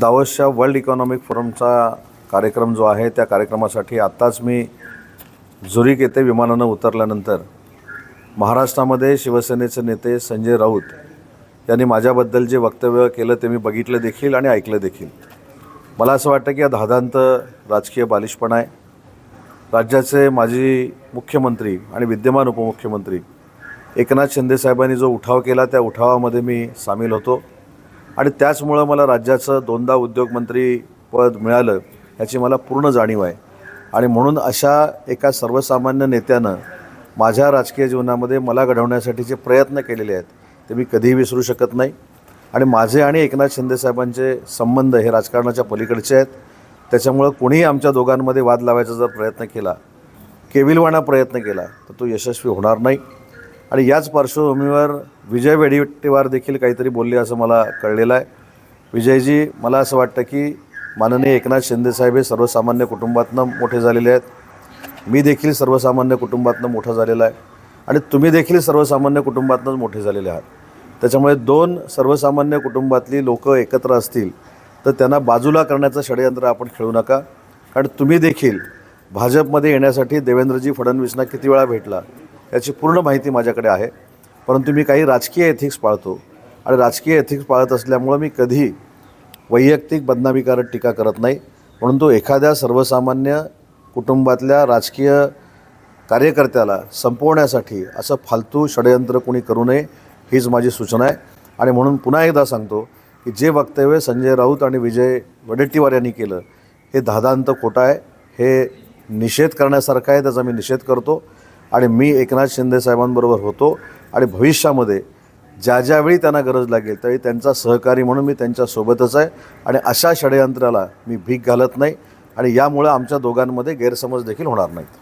दावसच्या world economic फोरमचा कार्यक्रम जो आहे त्या कार्यक्रमासाठी आत्ताच मी झुरिक येथे विमानानं उतरल्यानंतर महाराष्ट्रामध्ये शिवसेनेचे नेते संजय राऊत यांनी माझ्याबद्दल जे वक्तव्य केलं ते मी बघितलं देखील आणि ऐकलं देखील. मला असं वाटतं की हा धादांत राजकीय बालिशपणा आहे. राज्याचे माजी मुख्यमंत्री आणि विद्यमान उपमुख्यमंत्री एकनाथ शिंदेसाहेबांनी जो उठाव केला त्या उठावामध्ये मी सामील होतो. आणि त्याचमुळं मला राज्याचं दोनदा उद्योगमंत्री पद मिळालं याची मला पूर्ण जाणीव आहे. आणि म्हणून अशा एका सर्वसामान्य नेत्यानं माझ्या राजकीय जीवनामध्ये मला घडवण्यासाठीचे प्रयत्न केलेले आहेत ते मी कधीही विसरू शकत नाही. आणि माझे आणि एकनाथ शिंदेसाहेबांचे संबंध हे राजकारणाच्या पलीकडचे आहेत. त्याच्यामुळं कोणीही आमच्या दोघांमध्ये वाद लावायचा जर प्रयत्न केला केविलवाणा प्रयत्न केला तर तो यशस्वी होणार नाही. आणि याच पार्श्वभूमीवर विजय वेडिट्टीवार देखील काहीतरी बोलले असं मला कळलेलं आहे. विजयजी मला असं वाटतं की माननीय एकनाथ शिंदेसाहेब हे सर्वसामान्य कुटुंबातनं मोठे झालेले आहेत. मी देखील सर्वसामान्य कुटुंबातनं मोठा झालेला आहे. आणि तुम्ही देखील सर्वसामान्य कुटुंबातनंच मोठे झालेले आहात. त्याच्यामुळे दोन सर्वसामान्य कुटुंबातली लोकं एकत्र असतील तर त्यांना बाजूला करण्याचं षडयंत्र आपण खेळू नका. कारण तुम्ही देखील भाजपमध्ये येण्यासाठी देवेंद्रजी फडणवीसना किती वेळा भेटला? याची पूर्ण माहिती माझ्याकडे आहे. परंतु मी काही राजकीय एथिक्स पाळतो आणि राजकीय एथिक्स पाळत असल्यामुळं मी कधी वैयक्तिक बदनामीकारक टीका करत नाही. परंतु एखाद्या सर्वसामान्य कुटुंबातल्या राजकीय कार्यकर्त्याला संपवण्यासाठी असं फालतू षडयंत्र कोणी करू नये हीच माझी सूचना आहे. आणि म्हणून पुन्हा एकदा सांगतो की जे वक्तव्य संजय राऊत आणि विजय वडेट्टीवार यांनी केलं हे धादांत खोटं आहे. हे निषेध करण्यासारखं आहे त्याचा मी निषेध करतो. आणि मी एकनाथ शिंदे साहेबांबरोबर होतो आणि भविष्यामध्ये ज्या ज्यावेळी त्यांना गरज लागेल त्यावेळी त्यांचा सहकारी म्हणून मी त्यांच्यासोबतच आहे. आणि अशा षडयंत्राला मी भीक घालत नाही आणि यामुळं आमच्या दोघांमध्ये गैरसमज देखील होणार नाहीत.